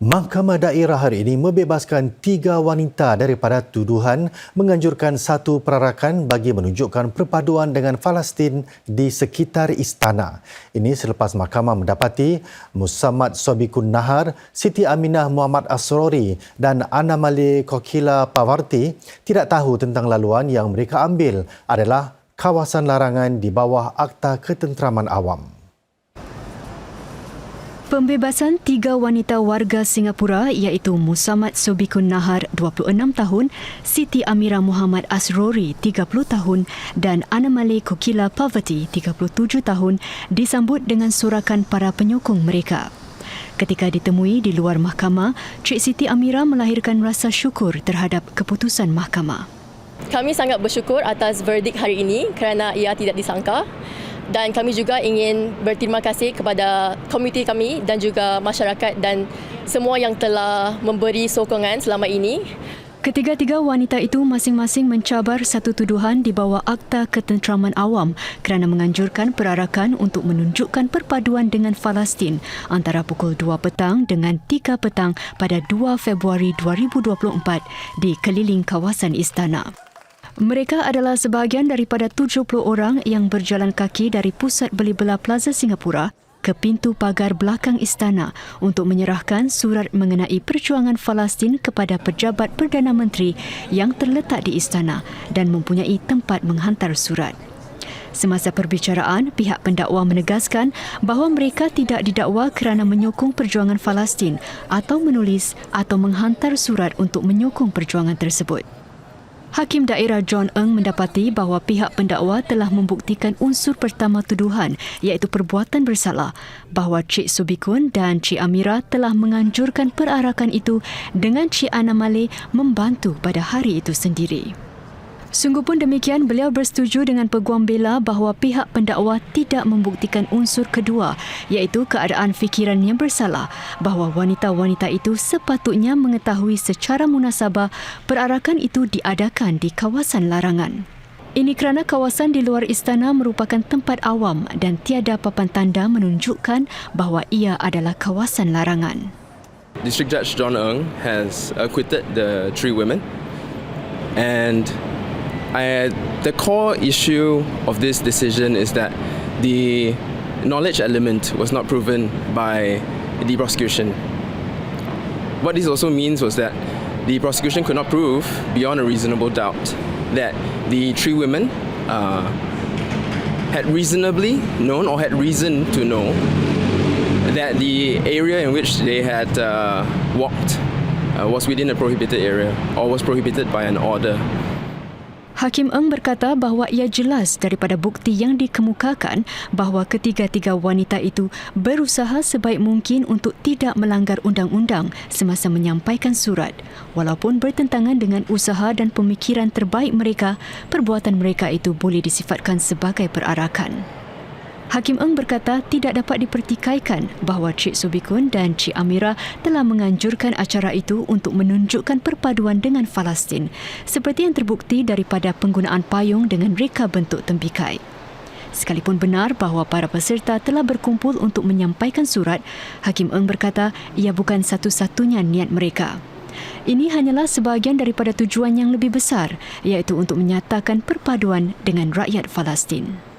Mahkamah Daerah hari ini membebaskan tiga wanita daripada tuduhan menganjurkan satu perarakan bagi menunjukkan perpaduan dengan Palestin di sekitar istana. Ini selepas mahkamah mendapati Musammad Sobikun Nahar, Siti Aminah Muhammad Asrori dan Ana Mali Kokila Pawarti tidak tahu tentang laluan yang mereka ambil adalah kawasan larangan di bawah Akta Ketenteraman Awam. Pembebasan tiga wanita warga Singapura iaitu Musammad Sobikun Nahar 26 tahun, Siti Amira Muhammad Asrori 30 tahun dan Anamale Kokila Pavati 37 tahun disambut dengan sorakan para penyokong mereka. Ketika ditemui di luar mahkamah, Cik Siti Amira melahirkan rasa syukur terhadap keputusan mahkamah. Kami sangat bersyukur atas verdik hari ini kerana ia tidak disangka dan kami juga ingin berterima kasih kepada komuniti kami dan juga masyarakat dan semua yang telah memberi sokongan selama ini. Ketiga-tiga wanita itu masing-masing mencabar satu tuduhan di bawah Akta Ketenteraman Awam kerana menganjurkan perarakan untuk menunjukkan perpaduan dengan Palestin antara pukul 2 petang dengan 3 petang pada 2 Februari 2024 di keliling kawasan istana. Mereka adalah sebahagian daripada 70 orang yang berjalan kaki dari pusat beli belah Plaza Singapura ke pintu pagar belakang istana untuk menyerahkan surat mengenai perjuangan Palestin kepada pejabat Perdana Menteri yang terletak di istana dan mempunyai tempat menghantar surat. Semasa perbicaraan, pihak pendakwa menegaskan bahawa mereka tidak didakwa kerana menyokong perjuangan Palestin atau menulis atau menghantar surat untuk menyokong perjuangan tersebut. Hakim Daerah John Eng mendapati bahawa pihak pendakwa telah membuktikan unsur pertama tuduhan iaitu perbuatan bersalah bahawa Cik Subikun dan Cik Amira telah menganjurkan perarakan itu dengan Cik Ana Malay membantu pada hari itu sendiri. Sungguh pun demikian, beliau bersetuju dengan peguam bela bahawa pihak pendakwa tidak membuktikan unsur kedua iaitu keadaan fikiran yang bersalah bahawa wanita-wanita itu sepatutnya mengetahui secara munasabah perarakan itu diadakan di kawasan larangan. Ini kerana kawasan di luar istana merupakan tempat awam dan tiada papan tanda menunjukkan bahawa ia adalah kawasan larangan. District Judge John Eng has acquitted the three women and I, the core issue of this decision is that the knowledge element was not proven by the prosecution. What this also means was that the prosecution could not prove beyond a reasonable doubt that the three women uh, had reasonably known or had reason to know that the area in which they had uh, walked uh, was within a prohibited area or was prohibited by an order Hakim Eng berkata bahawa ia jelas daripada bukti yang dikemukakan bahawa ketiga-tiga wanita itu berusaha sebaik mungkin untuk tidak melanggar undang-undang semasa menyampaikan surat. Walaupun bertentangan dengan usaha dan pemikiran terbaik mereka, perbuatan mereka itu boleh disifatkan sebagai perarakan. Hakim Eng berkata tidak dapat dipertikaikan bahawa Cik Subikun dan Cik Amira telah menganjurkan acara itu untuk menunjukkan perpaduan dengan Palestin seperti yang terbukti daripada penggunaan payung dengan reka bentuk tembikai. Sekalipun benar bahawa para peserta telah berkumpul untuk menyampaikan surat, Hakim Eng berkata ia bukan satu-satunya niat mereka. Ini hanyalah sebahagian daripada tujuan yang lebih besar, iaitu untuk menyatakan perpaduan dengan rakyat Palestin.